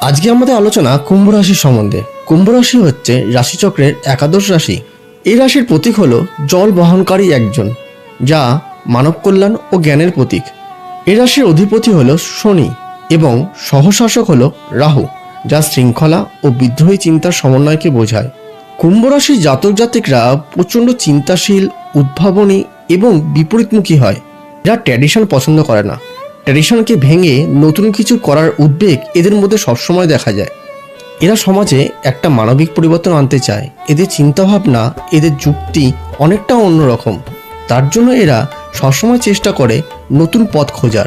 আজকে আমাদের আলোচনা কুম্ভ রাশির সম্বন্ধে। কুম্ভ রাশি হচ্ছে রাশিচক্রের একাদশ রাশি। এই রাশির প্রতীক হলো জল বহনকারী একজন, যা মানব কল্যাণ ও জ্ঞানের প্রতীক। এ রাশির অধিপতি হলো শনি এবং সহশাসক হলো রাহু, যা শৃঙ্খলা ও বিদ্রোহী চিন্তার সমন্বয়কে বোঝায়। কুম্ভ রাশির জাতক জাতিকরা প্রচণ্ড চিন্তাশীল, উদ্ভাবনী এবং বিপরীতমুখী হয়। যা ট্র্যাডিশন পছন্দ করে না। ট্র্যাডিশনকে ভেঙে নতুন কিছু করার উদ্বেগ এদের মধ্যে সবসময় দেখা যায়। এরা সমাজে একটা মানবিক পরিবর্তন আনতে চায়। এদের চিন্তাভাবনা, এদের যুক্তি অনেকটা অন্যরকম। তার জন্য এরা সবসময় চেষ্টা করে নতুন পথ খোঁজার।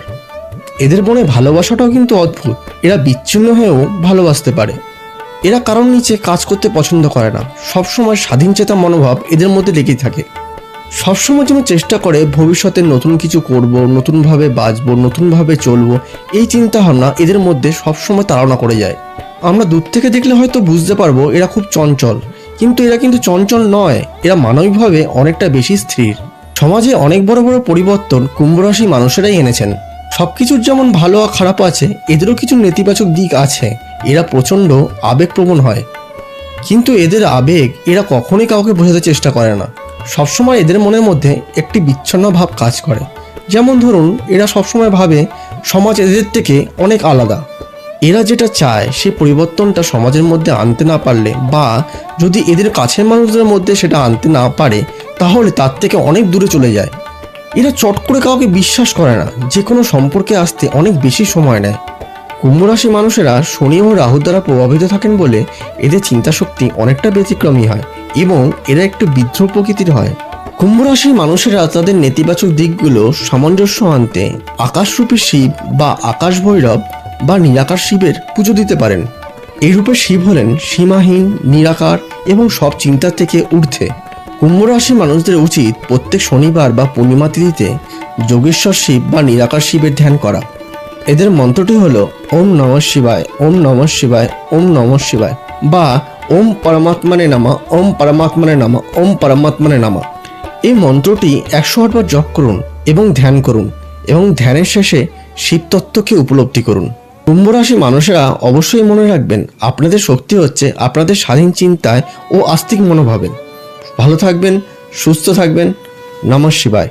এদের মনে ভালোবাসাটাও কিন্তু অদ্ভুত। এরা বিচ্ছিন্ন হয়েও ভালোবাসতে পারে। এরা কারোর নিচে কাজ করতে পছন্দ করে না। সবসময় স্বাধীন চেতা মনোভাব এদের মধ্যে লেগেই থাকে। সবসময় যেন চেষ্টা করে ভবিষ্যতে নতুন কিছু করব, নতুনভাবে বাঁচবো, নতুনভাবে চলবো, এই চিন্তা ভাবনা এদের মধ্যে সবসময় তাড়না করে যায়। আমরা দূর থেকে দেখলে হয়তো বুঝতে পারব এরা খুব চঞ্চল, কিন্তু এরা কিন্তু চঞ্চল নয়, এরা মানবিকভাবে অনেকটা বেশি স্থির। সমাজে অনেক বড় বড় পরিবর্তন কুম্ভরাশি মানুষেরাই এনেছেন। সব কিছুর যেমন ভালো আর খারাপ আছে, এদেরও কিছু নেতিবাচক দিক আছে, এরা প্রচণ্ড আবেগপ্রবণ হয়। কিন্তু এদের আবেগ এরা কখনোই কাউকে বোঝাতে চেষ্টা করে না। সবসময় এদের মনের মধ্যে একটি বিচ্ছন্ন ভাব কাজ করে। যেমন ধরুন, এরা সবসময় ভাবে সমাজ এদের থেকে অনেক আলাদা। এরা যেটা চায়, সেই পরিবর্তনটা সমাজের মধ্যে আনতে না পারলে বা যদি এদের কাছের মানুষদের মধ্যে সেটা আনতে না পারে, তাহলে তার থেকে অনেক দূরে চলে যায়। এরা চট করে কাউকে বিশ্বাস করে না যে কোনো সম্পর্কে আসতে অনেক বেশি সময় নেয়। কুম্ভ রাশি মানুষেরা শনি ও রাহু দ্বারা প্রভাবিত থাকেন বলে এদের চিন্তাশক্তি অনেকটা ব্যতিক্রমী হয়। এবং এরা একটু বিদ্রোহ প্রকৃতির হয়। কুম্ভ রাশির মানুষেরা তাদের নেতিবাচক দিকগুলো সামঞ্জস্য আনতে আকাশরূপী শিব বা আকাশ ভৈরব বা নিরাকার শিবের পুজো দিতে পারেন। এই রূপে শিব হলেন সীমাহীন, নিরাকার এবং সব চিন্তা থেকে ঊর্ধ্বে। কুম্ভ রাশির মানুষদের উচিত প্রত্যেক শনিবার বা পূর্ণিমা তিথিতে যোগেশ্বর শিব বা নিরাকার শিবের ধ্যান করা। এদের মন্ত্রটি হলো, ওম নম শিবায়, ওম নম শিবায়, ওম নম শিবায় বা ওম পরমাত্মানে নামা, ওম পরমাত্মানে নামা, ওম পরমাত্মানে নামা। এই মন্ত্রটি একশো আটবার জপ করুন এবং ধ্যান করুন এবং ধ্যানের শেষে শিবতত্ত্বকে উপলব্ধি করুন। কুম্ভ রাশি মানুষেরা অবশ্যই মনে রাখবেন, আপনাদের শক্তি হচ্ছে আপনাদের স্বাধীন চিন্তায় ও আস্তিক মনোভাবে ভালো থাকবেন, সুস্থ থাকবেন। নমঃ শিবায়।